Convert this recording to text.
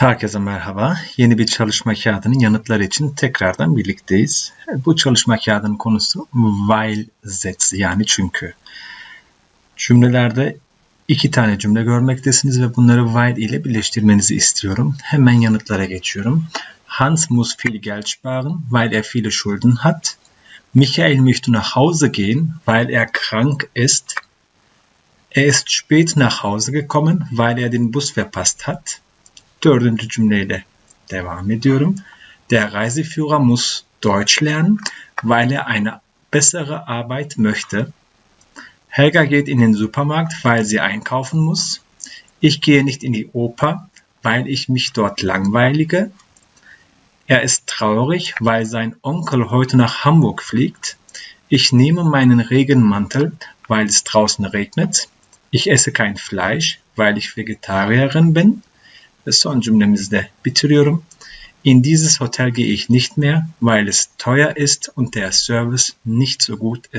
Herkese merhaba. Yeni bir çalışma kağıdının yanıtları için tekrardan birlikteyiz. Bu çalışma kağıdının konusu while Sätze yani çünkü. Cümlelerde iki tane cümle görmektesiniz ve bunları while ile birleştirmenizi istiyorum. Hemen yanıtlara geçiyorum. Hans muss viel Geld sparen, weil er viele Schulden hat. Michael möchte nach Hause gehen, weil er krank ist. Er ist spät nach Hause gekommen, weil er den Bus verpasst hat. Dördüncü cümleyle devam ediyorum. Der Reiseführer muss Deutsch lernen, weil er eine bessere Arbeit möchte. Helga geht in den Supermarkt, weil sie einkaufen muss. Ich gehe nicht in die Oper, weil ich mich dort langweilige. Er ist traurig, weil sein Onkel heute nach Hamburg fliegt. Ich nehme meinen Regenmantel, weil es draußen regnet. Ich esse kein Fleisch, weil ich Vegetarierin bin. Son cümlemizde bitiriyorum. In dieses Hotel gehe ich nicht mehr, weil es teuer ist und der Service nicht so gut ist.